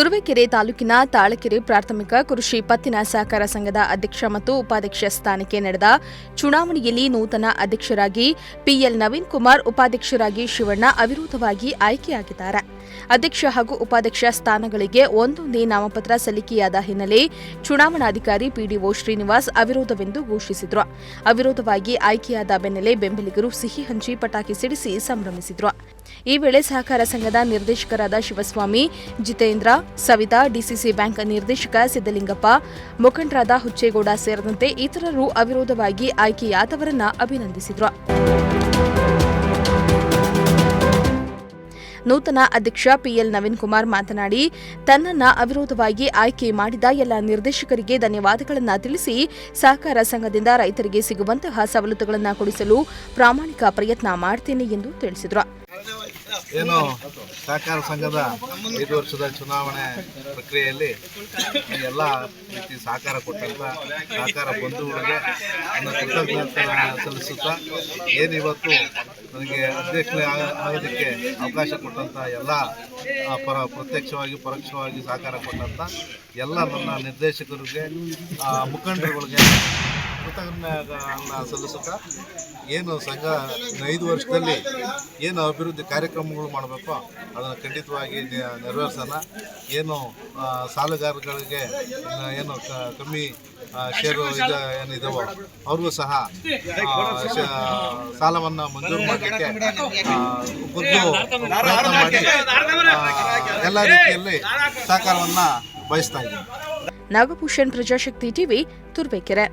ತುರುವೇಕೆರೆ ತಾಲೂಕಿನ ತಾಳಕೆರೆ ಪ್ರಾಥಮಿಕ ಕೃಷಿ ಪತ್ತಿನ ಸಹಕಾರ ಸಂಘದ ಅಧ್ಯಕ್ಷ ಮತ್ತು ಉಪಾಧ್ಯಕ್ಷ ಸ್ಥಾನಕ್ಕೆ ನಡೆದ ಚುನಾವಣೆಯಲ್ಲಿ ನೂತನ ಅಧ್ಯಕ್ಷರಾಗಿ ಪಿಎಲ್ ನವೀನ್ ಕುಮಾರ್, ಉಪಾಧ್ಯಕ್ಷರಾಗಿ ಶಿವಣ್ಣ ಅವಿರೋಧವಾಗಿ ಆಯ್ಕೆಯಾಗಿದ್ದಾರೆ. ಅಧ್ಯಕ್ಷ ಹಾಗೂ ಉಪಾಧ್ಯಕ್ಷ ಸ್ಥಾನಗಳಿಗೆ ಒಂದೊಂದೇ ನಾಮಪತ್ರ ಸಲ್ಲಿಕೆಯಾದ ಹಿನ್ನೆಲೆ ಚುನಾವಣಾಧಿಕಾರಿ ಪಿಡಿಒ ಶ್ರೀನಿವಾಸ್ ಅವಿರೋಧವೆಂದು ಘೋಷಿಸಿದ್ರು. ಅವಿರೋಧವಾಗಿ ಆಯ್ಕೆಯಾದ ಬೆನ್ನಲ್ಲೇ ಬೆಂಬಲಿಗರು ಸಿಹಿ ಹಂಚಿ ಪಟಾಕಿ ಸಿಡಿಸಿ ಸಂಭ್ರಮಿಸಿದ್ರು. ಈ ವೇಳೆ ಸಹಕಾರ ಸಂಘದ ನಿರ್ದೇಶಕರಾದ ಶಿವಸ್ವಾಮಿ, ಜಿತೇಂದ್ರ, ಸವಿತಾ, ಡಿಸಿಸಿ ಬ್ಯಾಂಕ್ ನಿರ್ದೇಶಕ ಸಿದ್ದಲಿಂಗಪ್ಪ, ಮುಖಂಡರಾದ ಹುಚ್ಚೇಗೌಡ ಸೇರಿದಂತೆ ಇತರರು ಅವಿರೋಧವಾಗಿ ಆಯ್ಕೆಯಾದವರನ್ನ ಅಭಿನಂದಿಸಿದ್ರು. ನೂತನ ಅಧ್ಯಕ್ಷ ಪಿಎಲ್ ನವೀನ್ ಕುಮಾರ್ ಮಾತನಾಡಿ, ತನ್ನನ್ನ ಅವಿರೋಧವಾಗಿ ಆಯ್ಕೆ ಮಾಡಿದ ಎಲ್ಲ ನಿರ್ದೇಶಕರಿಗೆ ಧನ್ಯವಾದಗಳನ್ನು ತಿಳಿಸಿ ಸಹಕಾರ ಸಂಘದಿಂದ ರೈತರಿಗೆ ಸಿಗುವಂತಹ ಸವಲತ್ತುಗಳನ್ನು ಕೊಡಿಸಲು ಪ್ರಾಮಾಣಿಕ ಪ್ರಯತ್ನ ಮಾಡ್ತೇನೆ ಎಂದು ತಿಳಿಸಿದರು. ಏನು ಸಹಕಾರ ಸಂಘದ ಐದು ವರ್ಷದ ಚುನಾವಣೆ ಪ್ರಕ್ರಿಯೆಯಲ್ಲಿ ಎಲ್ಲ ರೀತಿ ಸಹಕಾರ ಕೊಟ್ಟಂತ ಸಹಕಾರ ಬಂಧುಗಳಿಗೆ ಕೃತಜ್ಞತೆ ಸಲ್ಲಿಸುತ್ತಾ ಏನು ಇವತ್ತು ನನಗೆ ಅಧ್ಯಕ್ಷರೇ ಆಗೋದಕ್ಕೆ ಅವಕಾಶ ಕೊಟ್ಟಂಥ ಎಲ್ಲ ಪರ ಪ್ರತ್ಯಕ್ಷವಾಗಿ, ಪರೋಕ್ಷವಾಗಿ ಸಹಕಾರ ಕೊಟ್ಟಂತ ಎಲ್ಲ ನನ್ನ ನಿರ್ದೇಶಕರಿಗೆ ಮುಖಂಡರುಗಳಿಗೆ ಕೃತಜ್ಞತೆಗಳನ್ನ ಸಲ್ಲಿಸುತ್ತಾ ಏನು ಸಂಘ ಐದು ವರ್ಷದಲ್ಲಿ ಏನು ಅಭಿವೃದ್ಧಿ ಕಾರ್ಯಕ್ರಮಗಳು ಮಾಡಬೇಕೋ ಅದನ್ನು ಖಂಡಿತವಾಗಿ ನೆರವೇರಿಸೋಣ. ಏನು ಸಾಲುಗಾರಗಳಿಗೆ ಏನು ಕಮ್ಮಿ ಷೇರು ಇದು ಏನಿದಾವೋ ಅವ್ರಿಗೂ ಸಹ ಸಾಲವನ್ನು ಮಂಜೂರು ಮಾಡಲಿಕ್ಕೆ ಪ್ರಯತ್ನ ಮಾಡಿ ಎಲ್ಲ ರೀತಿಯಲ್ಲಿ ಸಹಕಾರವನ್ನು ಬಯಸ್ತಾ ಇದ್ದೀನಿ. ನಾಗಭೂಷಣ್ ಪ್ರಜಾಶಕ್ತಿ ಟಿವಿ, ತುರ್ಬೇಕೆರೆ.